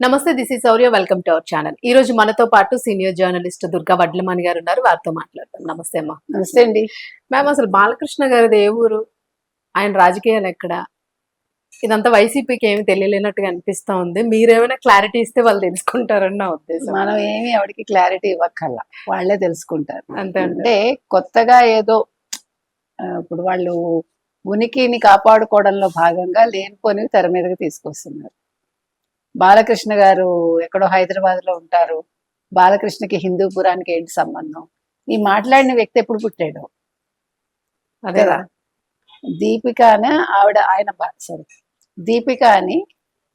నమస్తే this is Sourya welcome to our channel ఈ రోజు మనతో పాటు సీనియర్ జర్నలిస్ట్ దుర్గా వడ్లమణి గారు ఉన్నారు. వారితో మాట్లాడతాం నమస్తే అమ్మా. నమస్తే అండి. మ్యామ్ అసలు బాలకృష్ణ గారిది ఏ ఊరు? ఆయన రాజకీయాలు ఎక్కడ? ఇదంతా వైసీపీకి ఏమి తెలియలేనట్టుగా అనిపిస్తా ఉంది. మీరేమైనా క్లారిటీ ఇస్తే వాళ్ళు తెలుసుకుంటారని నా ఉద్దేశం. మనం ఏమి ఎవరికి క్లారిటీ ఇవ్వక్కర్లా. వాళ్ళే తెలుసుకుంటారు. అంతే అంటే కొత్తగా ఏదో ఇప్పుడు వాళ్ళు ఉనికిని కాపాడుకోవడంలో భాగంగా లేనిపోనివి తెర మీదకి తీసుకొస్తున్నారు. బాలకృష్ణ గారు ఎక్కడో హైదరాబాద్లో ఉంటారు. బాలకృష్ణకి హిందూపురానికి ఏంటి సంబంధం? ఈ మాట్లాడిన వ్యక్తి ఎప్పుడు పుట్టాడు? అదే కదా. దీపిక అని ఆవిడ ఆయన సారీ దీపిక అని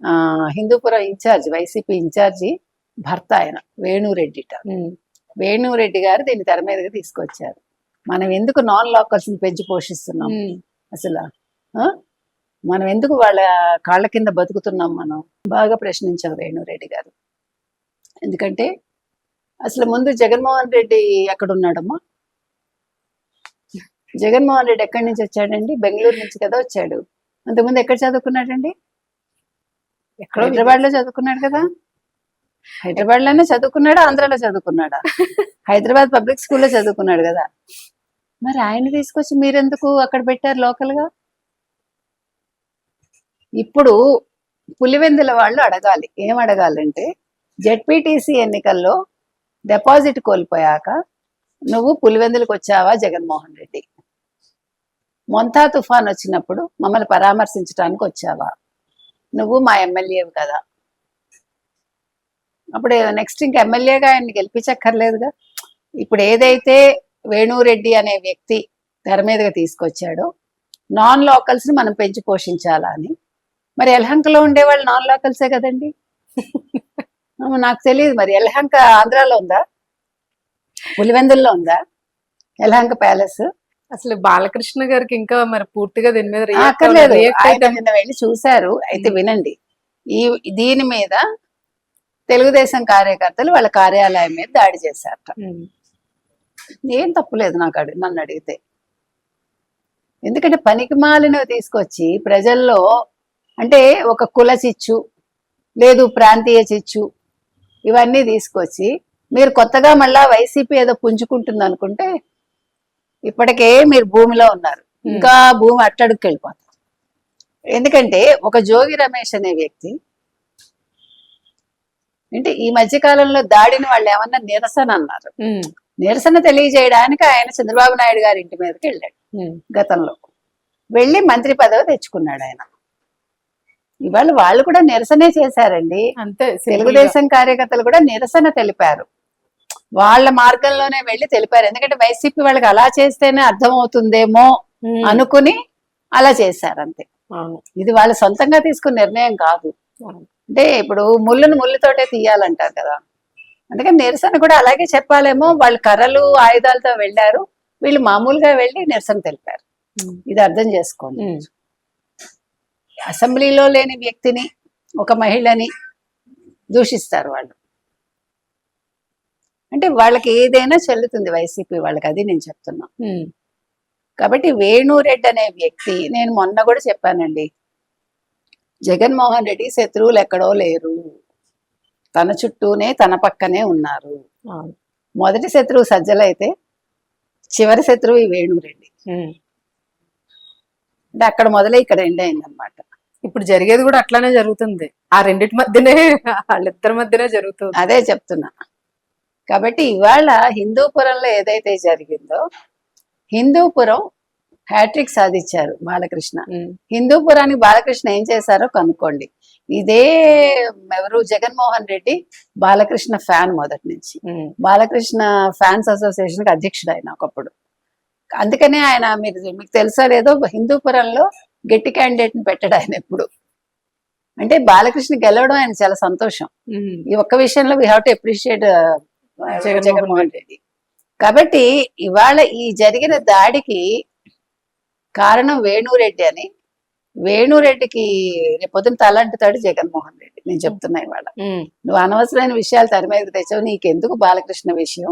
ఆ, హిందూపురం ఇన్ఛార్జ్ వైసీపీ ఇన్ఛార్జి భర్త ఆయన వేణురెడ్డిట. ఉమ్, వేణురెడ్డి గారు దీన్ని తెర మీదకి తీసుకొచ్చారు. మనం ఎందుకు నాన్ లోకల్స్ పెంచి పోషిస్తున్నాం? అసలు? మనం ఎందుకు వాళ్ళ కాళ్ళ కింద బతుకుతున్నాం మనం? బాగా ప్రశ్నించాం వేణురెడ్డి గారు. ఎందుకంటే అసలు ముందు జగన్మోహన్ రెడ్డి ఎక్కడ ఉన్నాడమ్మా? జగన్మోహన్ రెడ్డి ఎక్కడి నుంచి వచ్చాడండి? బెంగళూరు నుంచి కదా వచ్చాడు. అంతకుముందు ఎక్కడ చదువుకున్నాడండి? ఎక్కడో హైదరాబాద్లో చదువుకున్నాడు కదా? హైదరాబాద్లోనే చదువుకున్నాడా? ఆంధ్రాలో చదువుకున్నాడా? హైదరాబాద్ పబ్లిక్ స్కూల్లో చదువుకున్నాడు కదా? మరి ఆయన తీసుకొచ్చి మీరెందుకు అక్కడ పెట్టారు లోకల్గా ఇప్పుడు పులివెందుల వాళ్ళు అడగాలి. ఏం అడగాలంటే జెడ్పీటీసీ ఎన్నికల్లో డిపాజిట్ కోల్పోయాక నువ్వు పులివెందులకు వచ్చావా జగన్మోహన్ రెడ్డి? మొంతా తుఫాన్ వచ్చినప్పుడు మమ్మల్ని పరామర్శించడానికి వచ్చావా? నువ్వు మా ఎమ్మెల్యేవి కదా. అప్పుడు నెక్స్ట్ ఇంక ఎమ్మెల్యేగా ఆయన్ని గెలిపించక్కర్లేదుగా. ఇప్పుడు ఏదైతే వేణురెడ్డి అనే వ్యక్తి తెర మీదగా తీసుకొచ్చాడో నాన్ లోకల్స్ని మనం పెంచి పోషించాలా అని మరి ఎల్హంకలో ఉండేవాళ్ళు నాన్ లోకల్సే కదండి? నాకు తెలియదు మరి. ఎల్హంక ఆంధ్రాలో ఉందా? పులివెందుల్లో ఉందా? ఎల్హంక ప్యాలెస్? అసలు బాలకృష్ణ గారికి ఇంకా మరి పూర్తిగా దీని మీద అక్కర్లేదు. ఆయన వెళ్ళి చూశారు. అయితే. వినండి. ఈ దీని మీద తెలుగుదేశం కార్యకర్తలు వాళ్ళ కార్యాలయం మీద దాడి చేశారట. ఏం తప్పులేదు నాకు అడి నన్ను అడిగితే. ఎందుకంటే పనికి మాలినవి తీసుకొచ్చి ప్రజల్లో అంటే ఒక కుల చిచ్చు లేదు ప్రాంతీయ చిచ్చు ఇవన్నీ తీసుకొచ్చి మీరు కొత్తగా మళ్ళా వైసీపీ ఏదో పుంజుకుంటుంది అనుకుంటే ఇప్పటికే మీరు భూమిలో ఉన్నారు. ఇంకా భూమి అట్టడుగుకి వెళ్ళిపోతారు. ఎందుకంటే ఒక జోగి రమేష్ అనే వ్యక్తి అంటే ఈ మధ్య కాలంలో దాడిని వాళ్ళు ఏమన్నా నిరసన అన్నారు. నిరసన తెలియజేయడానికి ఆయన చంద్రబాబు నాయుడు గారి ఇంటి మీదకి వెళ్ళాడు గతంలో. వెళ్ళి మంత్రి పదవి తెచ్చుకున్నాడు ఆయన. ఇవాళ వాళ్ళు కూడా నిరసనే చేశారండి. అంతే. తెలుగుదేశం కార్యకర్తలు కూడా నిరసన తెలిపారు. వాళ్ళ మార్గంలోనే వెళ్ళి తెలిపారు. ఎందుకంటే వైసీపీ వాళ్ళకి అలా చేస్తేనే అర్థం అవుతుందేమో అనుకుని అలా చేశారు అంతే. ఇది వాళ్ళ సొంతంగా తీసుకున్న నిర్ణయం కాదు. అంటే ఇప్పుడు ముళ్ళును ముళ్ళుతోటే తీయాలంటారు కదా. అందుకని నిరసన కూడా అలాగే చెప్పాలేమో. వాళ్ళు కర్రలు ఆయుధాలతో వెళ్ళారు. వీళ్ళు మామూలుగా వెళ్ళి నిరసన తెలిపారు. ఇది అర్థం చేసుకోండి. అసెంబ్లీలో లేని వ్యక్తిని ఒక మహిళని దూషిస్తారు వాళ్ళు. అంటే వాళ్ళకి ఏదైనా చెల్లుతుంది వైసీపీ వాళ్ళకి అది నేను చెప్తున్నా. కాబట్టి వేణురెడ్డి అనే వ్యక్తి నేను మొన్న కూడా చెప్పానండి జగన్మోహన్ రెడ్డి శత్రువులు ఎక్కడో లేరు. తన చుట్టూనే తన పక్కనే ఉన్నారు. మొదటి శత్రువు సజ్జలైతే చివరి శత్రువు ఈ వేణురెడ్డి. అంటే అక్కడ మొదలై ఇక్కడ ఎండ్ అయిందనమాట ఇప్పుడు జరిగేది కూడా అట్లానే జరుగుతుంది. ఆ రెండిటి మధ్యనే వాళ్ళిద్దరి మధ్యనే జరుగుతుంది. అదే చెప్తున్నా. కాబట్టి ఇవాళ హిందూపురంలో ఏదైతే జరిగిందో హిందూపురం హ్యాట్రిక్ సాధించారు బాలకృష్ణ. హిందూపురానికి బాలకృష్ణ ఏం చేశారో కనుక్కోండి. ఇదే ఎవరు? జగన్మోహన్ రెడ్డి బాలకృష్ణ ఫ్యాన్ మొదటి నుంచి. బాలకృష్ణ ఫ్యాన్స్ అసోసియేషన్కి అధ్యక్షుడు ఆయన ఒకప్పుడు. అందుకనే ఆయన మీరు మీకు తెలుసా లేదో హిందూపురంలో గట్టి క్యాండిడేట్ని పెట్టాడు ఆయన ఎప్పుడు. అంటే బాలకృష్ణ గెలవడం ఆయన చాలా సంతోషం. ఈ ఒక్క విషయంలో we have to appreciate Jaganmohan Reddy. కాబట్టి ఇవాళ ఈ జరిగిన దాడికి కారణం వేణురెడ్డి అని. వేణురెడ్డికి రేపొద్దున తలంటుతాడు జగన్మోహన్ రెడ్డి. నేను చెప్తున్నా ఇవాళ. నువ్వు అనవసరమైన విషయాలు తెర మీదకి తెచ్చావు నీకెందుకు బాలకృష్ణ విషయం?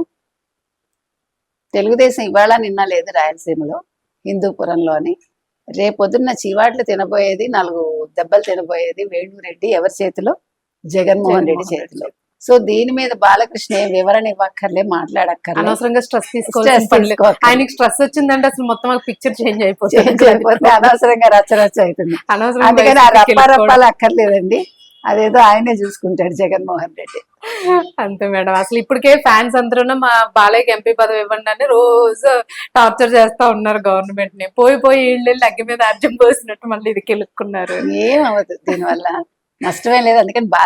తెలుగుదేశం ఇవాళ నిన్న లేదు రాయలసీమలో హిందూపురంలో అని రేపొద్దున్న చీవాట్లు తినబోయేది నాలుగు దెబ్బలు తినబోయేది వేణురెడ్డి ఎవరి చేతిలో? జగన్మోహన్ రెడ్డి చేతిలో. సో దీని మీద బాలకృష్ణ ఏం వివరణ ఇవ్వక్కర్లే మాట్లాడక్కర్లే. అనవసరంగా స్ట్రెస్. తీసుకోవట్లేదు. ఆయనకి స్ట్రెస్ వచ్చిందంటే అసలు మొత్తం పిక్చర్ చేంజ్ అయిపోతుంది. అయిపోతే అనవసరంగా రచ్చ రచ్చ అవుతుంది. అనవసరంగా. రప్పారప్పాలు అక్కర్లేదండి. అదేదో ఆయనే చూసుకుంటాడు జగన్మోహన్ రెడ్డి. అంతే మేడం. అసలు ఇప్పటికే ఫ్యాన్స్ అందరూ మా బాలయ్యకి ఎంపీ పదవి ఇవ్వండి అని రోజు టార్చర్ చేస్తా ఉన్నారు గవర్నమెంట్ని పోయి పోయి వీళ్ళు అగ్గి మీద అర్జం పోసినట్టు మళ్ళీ ఇది కెలుక్కున్నారు. ఏం అవ్వదు దీనివల్ల. నష్టమేం లేదు. అందుకని బాగా